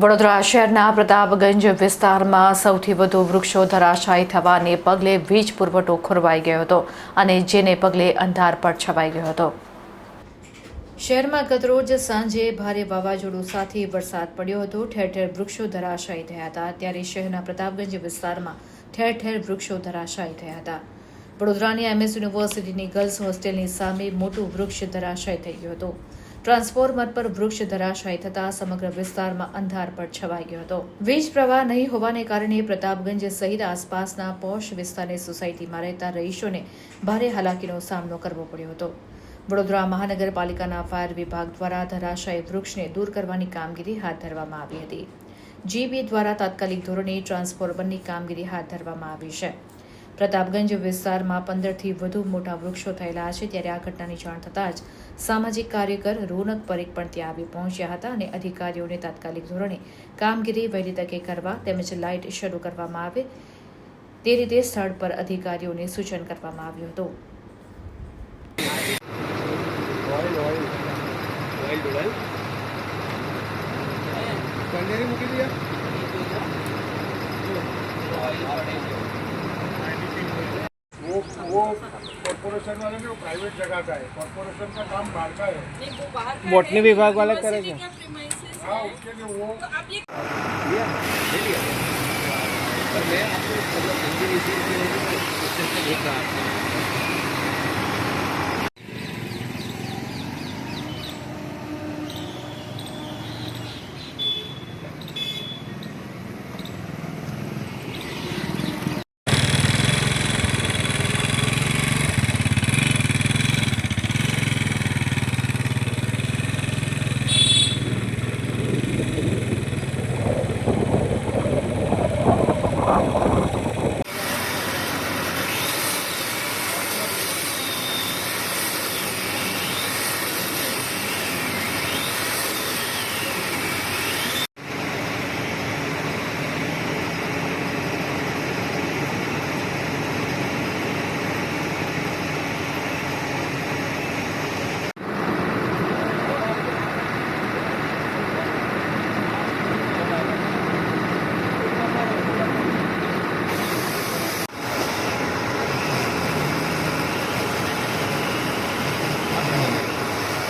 વડોદરા શહેરના પ્રતાપગંજ વિસ્તારમાં સૌથી વધુ વૃક્ષો ધરાશાયી થવાને પગલે વીજ પુરવઠો ખોરવાઈ ગયો હતો અને જેને પગલે અંધારપટ છવાઈ ગયો હતો. શહેરમાં ગતરોજ સાંજે ભારે વાવાઝોડું સાથે વરસાદ પડ્યો હતો. ઠેર ઠેર વૃક્ષો ધરાશાયી થયા હતા. ત્યારે શહેરના પ્રતાપગંજ વિસ્તારમાં ઠેર ઠેર વૃક્ષો ધરાશાયી થયા હતા. વડોદરાની એમએસ યુનિવર્સિટીની ગર્લ્સ હોસ્ટેલની સામે મોટું વૃક્ષ ધરાશાયી થઈ ગયું હતું. ટ્રાન્સફોર્મર પર વૃક્ષ ધરાશાયી થતા સમગ્ર વિસ્તારમાં અંધારપટ છવાઈ ગયો હતો. વીજ પ્રવાહ નહીં હોવાને કારણે પ્રતાપગંજ સહિત આસપાસના પોશ વિસ્તારની સોસાયટીમાં રહેતા રહીશોને ભારે હાલાકીનો સામનો કરવો પડ્યો હતો. વડોદરા મહાનગરપાલિકાના ફાયર વિભાગ દ્વારા ધરાશાયી વૃક્ષને દૂર કરવાની કામગીરી હાથ ધરવામાં આવી હતી. જીબી દ્વારા તાત્કાલિક ધોરણે ટ્રાન્સફોર્મરની કામગીરી હાથ ધરવામાં આવી છે. પ્રતાપગંજ વિસ્તારમાં પંદરથી વધુ મોટા વૃક્ષો થયેલા છે. ત્યારે આ ઘટનાની જાણ થતાં જ સામાજિક કાર્યકર રોનક પરીખ પણ ત્યાં આવી પહોંચ્યા હતા અને અધિકારીઓને તાત્કાલિક ધોરણે કામગીરી વહેલી તકે કરવા તેમજ લાઇટ શરૂ કરવામાં આવે તે રીતે સ્થળ પર અધિકારીઓને સૂચન કરવામાં આવ્યું હતું. ઓઇલ वो कॉरपोरेशन वाले के प्राइवेट जगह का है कॉरपोरेशन का काम बाहर का है बॉटनी विभाग वाला करेंगे हाँ उसके लिए वो पर मैं आपको मतलब हिंदी इसी देख रहा था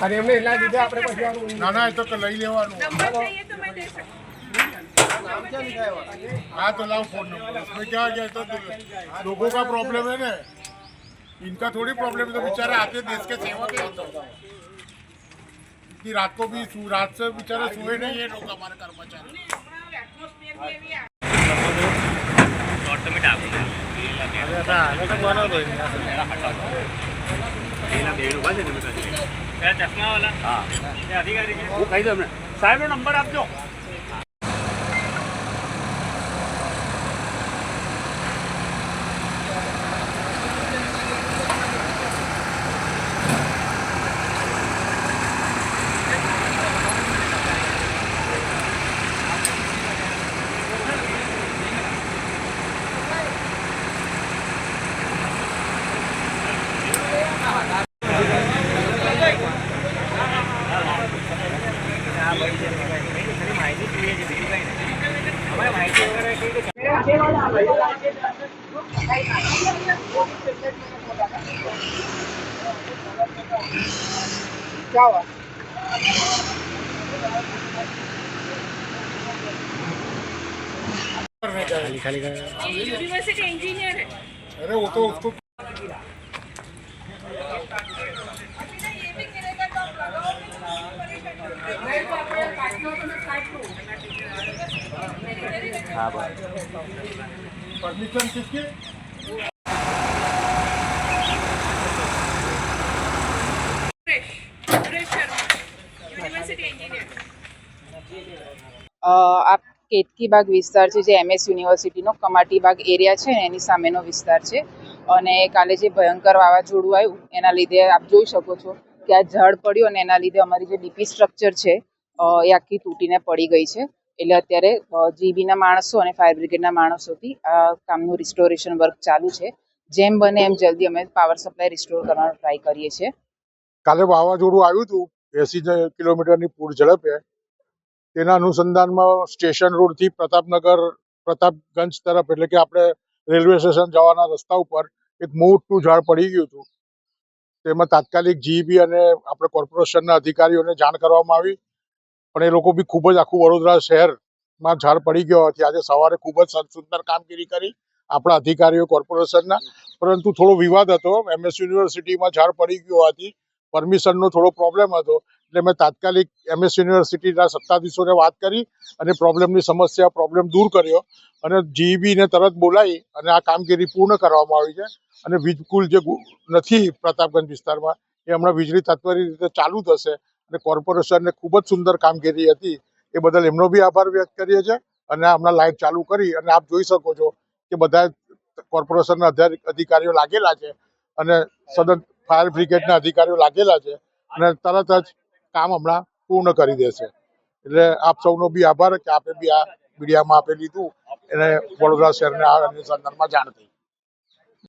અને એમને એટલા લીધે આપણે પછી આનું ના ના એ તો લઈ લેવાનું नंबर चाहिए तो मैं दे सकती नाम क्या लिखा है हाँ तो लाओ फोन नंबर उसमें क्या आ गया तो लोगों का प्रॉब्लम है ना इनका थोड़ी प्रॉब्लम है तो बेचारे आते देश के सेवक है तो इतनी रात को भी सो- रात से बेचारे सोए नहीं है लोग हमारे कर्मचारी ચશ્માવાલા. હા. અધિકારી હું કહી દઉં સાહેબનો નંબર આપજો. क्या हुआ करने का है। यूनिवर्सिटी इंजीनियर है अरे वो तो उसको परमिशन किसकी આ કેતકીબાગ વિસ્તાર છે, જે એમએસ યુનિવર્સિટીનો કમાટીબાગ એરિયા છે એની સામેનો વિસ્તાર છે. અને કાલે જે ભયંકર વાવાઝોડું આવ્યું, એના લીધે આપ જોઈ શકો છો કે આ ઝાડ પડ્યું અને એના લીધે અમારી જે ડીપી સ્ટ્રક્ચર છે એ આખી તૂટીને પડી ગઈ છે. એટલે અત્યારે જીબીના માણસો અને ફાયર બ્રિગેડના માણસોથી આ કામનું રિસ્ટોરેશન વર્ક ચાલુ છે. જેમ બને એમ જલ્દી અમે પાવર સપ્લાય રિસ્ટોર કરવાનો ટ્રાય કરીએ છીએ. કાલે વાવાઝોડું આવ્યું હતું એસી કિલોમીટરની પૂર ઝડપે તેના અનુસંધાનમાં સ્ટેશન રોડથી પ્રતાપનગર, પ્રતાપગંજ તરફ, એટલે કે આપણે રેલવે સ્ટેશન જવાના રસ્તા ઉપર એક મોટું ઝાડ પડી ગયું હતું. તેમાં તાત્કાલિક જીબી અને આપણે કોર્પોરેશનના અધિકારીઓને જાણ કરવામાં આવી. પણ એ લોકો બી ખૂબ જ આખું વડોદરા શહેરમાં ઝાડ પડી ગયો હતી. આજે સવારે ખૂબ જ સુંદર કામગીરી કરી આપણા અધિકારીઓ કોર્પોરેશનના. પરંતુ થોડો વિવાદ હતો. એમએસ યુનિવર્સિટીમાં ઝાડ પડી ગયો હોવાથી પરમિશનનો થોડો પ્રોબ્લેમ હતો. એટલે મેં તાત્કાલિક એમએસ યુનિવર્સિટીના સત્તાધીશોને વાત કરી અને પ્રોબ્લેમની સમસ્યા, પ્રોબ્લેમ દૂર કર્યો અને જીઈબીને તરત બોલાવી અને આ કામગીરી પૂર્ણ કરવામાં આવી છે. અને વીજકુલ જે નથી પ્રતાપગંજ વિસ્તારમાં, એ હમણાં વીજળી તાત્પર્ય રીતે ચાલુ થશે અને કોર્પોરેશનને ખૂબ જ સુંદર કામગીરી હતી. એ બદલ એમનો બી આભાર વ્યક્ત કરીએ છીએ અને હમણાં લાઇટ ચાલુ કરી અને આપ જોઈ શકો છો કે બધા કોર્પોરેશનના અધિકારીઓ લાગેલા છે અને સદન ફાયર બ્રિગેડના અધિકારીઓ લાગેલા છે અને તરત જ કામ હમણાં પૂર્ણ કરી દેશે. એટલે આપ સૌનો બી આભાર કે આપે બી આ મીડિયામાં આપે લીધું. એને વડોદરા શહેરને આ અનુસંધાનમાં જાણ થઈ.